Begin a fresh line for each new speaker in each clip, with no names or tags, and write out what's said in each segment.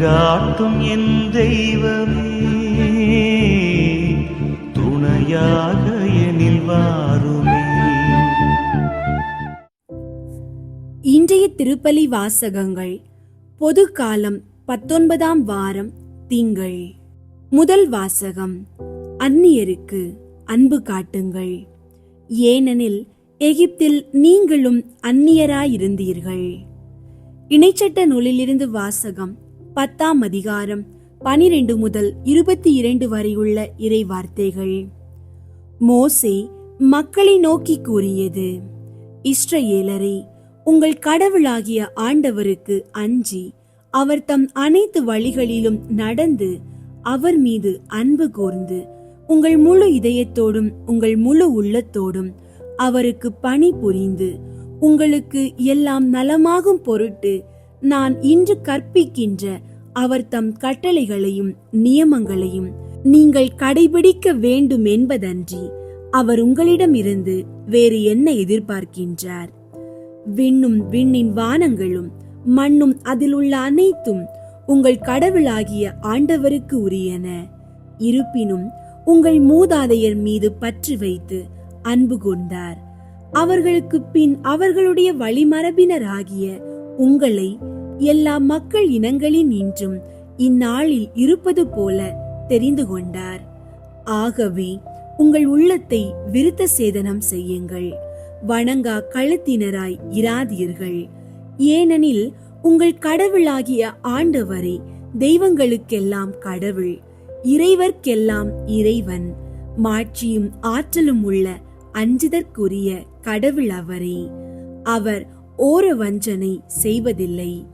வழிகாட்டும் என் தெய்வமே. துணையாக எனில் வாருமே.
இன்றைய திருப்பலி வாசகங்கள் பொது காலம் பத்தொன்பதாம் வாரம் திங்கள். முதல் வாசகம் அந்நியருக்கு அன்பு காட்டுங்கள். ஏனெனில் எகிப்தில் நீங்களும் அந்நியராயிருந்தீர்கள். இணைச்சட்ட நூலிலிருந்து வாசகம் பத்தாம் அதிகாரம் பனிரெண்டு முதல் இருபத்தி இரண்டு வரையுள்ள இறை வார்த்தைகள் மோசே மக்களை நோக்கி கூறியது இஸ்ரவேலரே உங்கள் கடவுளாகிய ஆண்டவருக்கு அஞ்சி அவர் தம் அனைத்து வழிகளிலும் நடந்து அவர் மீது அன்பு கூர்ந்து உங்கள் முழு இதயத்தோடும் உங்கள் முழு உள்ளத்தோடும் அவருக்கு பணி புரிந்து உங்களுக்கு எல்லாம் நலமாகும் பொருட்டு நான் இன்று கற்பிக்கின்ற அவர் தம் கட்டளைகளையும் நியமங்களையும் நீங்கள் கடைபிடிக்க வேண்டும் என்பதன்றி அவர் உங்களிடமிருந்து வேறு என்ன எதிர்பார்க்கின்றார்? விண்ணும் விண்ணின் வானங்களும் மண்ணும் அதில் உள்ள அனைத்தும் உங்கள் கடவுளாகிய ஆண்டவருக்கு உரியன. இருப்பினும் உங்கள் மூதாதையர் மீது பற்று வைத்து அன்பு கொண்டார். அவர்களுக்கு பின் அவர்களுடைய வழிமரபினராகிய உங்களை எல்லா மக்கள் இனங்களின் இன்றும் இந்நாளில் இருப்பது போல தெரிந்து கொண்டார். ஆகவே உங்கள் உள்ளத்தை விருத்த சேதனம் செய்யுங்கள். வணங்கா கழுத்தினராய் இராதீர்கள். ஏனெனில் உங்கள் கடவுளாகிய ஆண்டவரே தெய்வங்களுக்கெல்லாம் கடவுள் இறைவர்க்கெல்லாம் இறைவன் மாட்சியும் ஆற்றலும் உள்ள அஞ்சுதற்குரிய கடவுள் அவரே. அவர் ஓர வஞ்சனை செய்வதில்லை.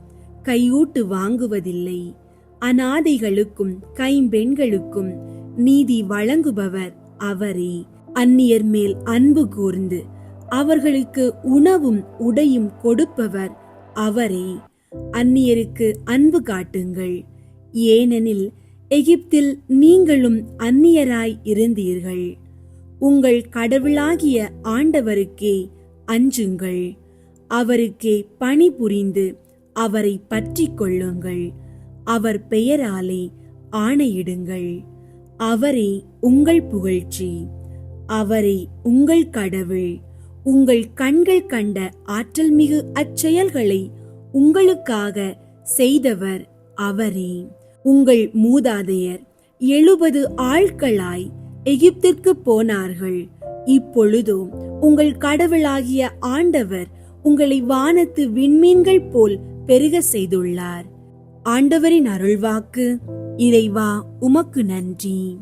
கையூட்டு வாங்குவதில்லை. அனாதைகளுக்கும் கைம்பெண்களுக்கும் நீதி வழங்குபவர் அவரே. அந்நியர் மேல் அன்பு கூர்ந்து அவர்களுக்கு உணவும் உடையும் கொடுப்பவர் அவரே. அந்நியருக்கு அன்பு காட்டுங்கள். ஏனெனில் எகிப்தில் நீங்களும் அந்நியராய் இருந்தீர்கள். உங்கள் கடவுளாகிய ஆண்டவருக்கே அஞ்சுங்கள். அவருக்கே பணிபுரிந்து அவரை பற்றி கொள்ளுங்கள். அவர் பெயராலே ஆணையிடுங்கள். அவரே உங்கள் புகழ்ச்சி. அவரே உங்கள் கடவுள். உங்கள் கண்கள் கண்ட ஆற்றல் மிகு அச்செயல்களை உங்களுக்காக செய்தவர் அவரே. உங்கள் மூதாதையர் எழுபது ஆட்களாய் எகிப்திற்கு போனார்கள். இப்பொழுதோ உங்கள் கடவுளாகிய ஆண்டவர் உங்களை வானத்து விண்மீன்கள் போல் பெருக செய்துள்ளார். ஆண்டவரின் அருள்வாக்கு இறைவா உமக்கு நன்றி.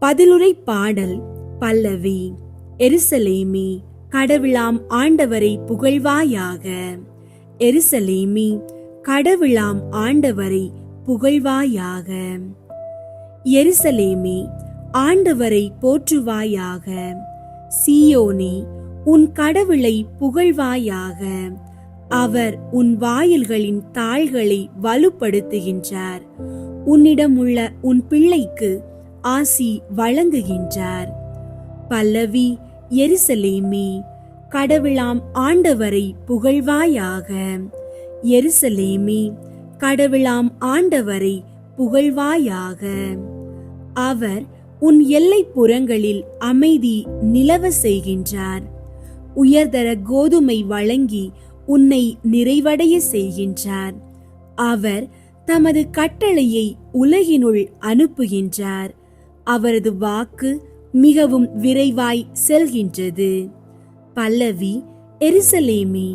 பதிலுரை பாடல் பல்லவி எருசலேமி கடவுளாம் ஆண்டவரை புகழ்வாயாக. எருசலேமி கடவுளாம் ஆண்டவரை புகழ்வாயாக. எருசலேமி ஆண்டவரை போற்றுவாயாக. சியோனே உன் கடவுளை புகழ்வாயாக. அவர் உன் வாயில்களின் தாள்களை வலுப்படுத்துகின்றார். உன்னிடம் உள்ள உன் பிள்ளைக்கு ஆசி வழங்குகின்றார். பல்லவி எருசலேமே கடவுளாம் ஆண்டவரை புகழ்வாயாக. எருசலேமே கடவுளாம் ஆண்டவரை புகழ்வாயாக. அவர் உன் எல்லைப்புறங்களில் அமைதி நிலவ செய்கின்றார். உயர்தர கோதுமை வழங்கி உன்னை நிறைவடைய செய்கின்றார். அவர் தமது கட்டளையை உலகினுள் அனுப்புகின்றார். அவரது வாக்கு மிகவும் விரைவாய் செல்கின்றது. பல்லவி எருசலேமே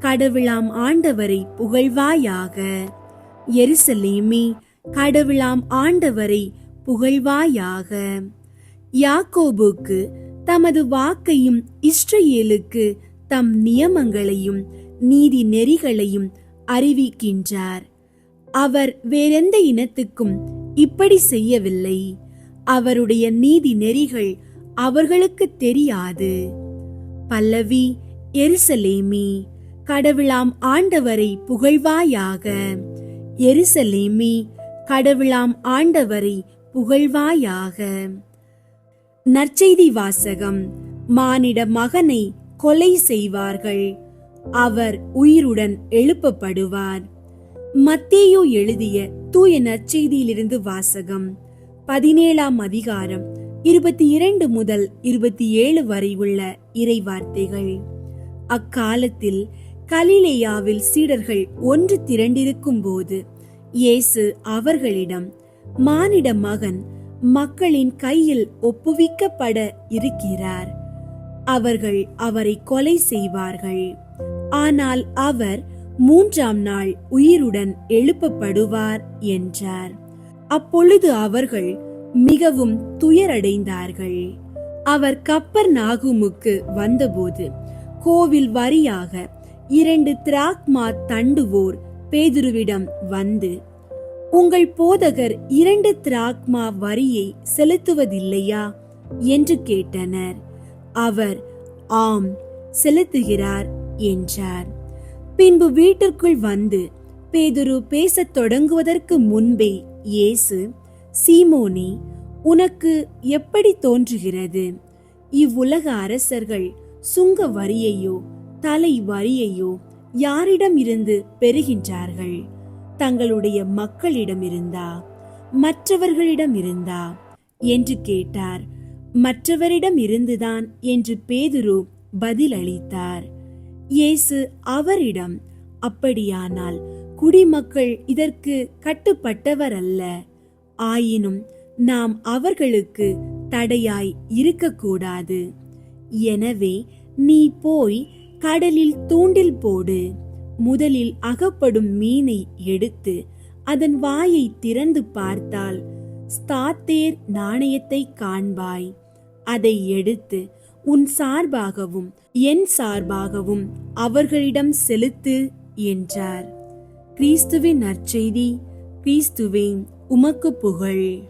கடவுளாம் ஆண்டவரை புகழ்வாயாக. எருசலேமே கடவுளாம் ஆண்டவரை புகழ்வாயாக. யாக்கோபுக்கு தமது வாக்கையும் இஸ்ரேலுக்கு தம் நியமங்களையும் நீதி நெறிகளையும் அறிவிக்கின்றார். அவர் வேறெந்த இனத்துக்கும் இப்படி செய்யவில்லை. அவருடைய நீதி நெறிகள் அவர்களுக்கு தெரியாது. பல்லவி எருசலேமி கடவுளாம் ஆண்டவரை புகழ்வாயாக. எருசலேமி கடவுளாம் ஆண்டவரை புகழ்வாயாக. நற்செய்தி வாசகம் மானிட மகனை கொலை செய்வார்கள். அவர் உயிருடன் எழுப்பப்படுவார். மத்தேயு எழுதிய தூய நற்செய்தியிலிருந்து வாசகம் பதினேழாம் அதிகாரம் இருபத்தி இரண்டு முதல் இருபத்தி ஏழு வரை உள்ள இறை வார்த்தைகள் அக்காலத்தில் கலிலேயாவில் சீடர்கள் ஒன்று திரண்டிருக்கும் போது இயேசு அவர்களிடம் மானிட மகன் மக்களின் கையில் ஒப்புவிக்கப்பட இருக்கிறார். அவர்கள் அவரை கொலை செய்வார்கள். ஆனால் அவர் மூன்றாம் நாள் உயிருடன் எழுப்பப்படுவார் என்றார். அப்பொழுது அவர்கள் மிகவும் துயரடைந்தார்கள். அவர் கப்பர் நாகுமுக்கு வந்தபோது கோவில் வரியாக இரண்டு திராக்மா தண்டுவோர் பேதுருவிடம் வந்து உங்கள் போதகர் இரண்டு திராக்மா வரியை செலுத்துவதில்லையா? என்று கேட்டனர். அவர் ஆம் செலுத்துகிறார் என்றார். பின்பு வீட்டிற்குள் வந்து பேதுரு பேசத் தொடங்குவதற்கு முன்பே இயேசு சீமோனே உனக்கு எப்படி தோன்றுகிறது? இவ்வுலக அரசர்கள் சுங்க வரியையோ தலை வரியையோ யாரிடம் இருந்து பெறுகின்றார்கள்? தங்களுடைய மக்களிடம் இருந்தா மற்றவர்களிடம் இருந்தா? என்று கேட்டார். மற்றவரிடம் இருந்துதான் என்று பேதுரு பதிலளித்தார். இயேசு அவரிடம் அப்படியானால் குடிமக்கள் இதற்கு கட்டுப்பட்டவர் அல்ல ஆயினும் நாம் அவர்களுக்கு தடையாய் இருக்கக்கூடாது. எனவே நீ போய் கடலில் தூண்டில் போடு. முதலில் அகப்படும் மீனை எடுத்து அதன் வாயை திறந்து பார்த்தால் ஸ்தாத்தேர் நாணயத்தை காண்பாய். அதை எடுத்து உன் சார்பாகவும் என் சார்பாகவும் அவர்களிடம் செலுத்து என்றார். கிறிஸ்துவின் நற்செய்தி கிறிஸ்துவே உமக்கு புகழ்.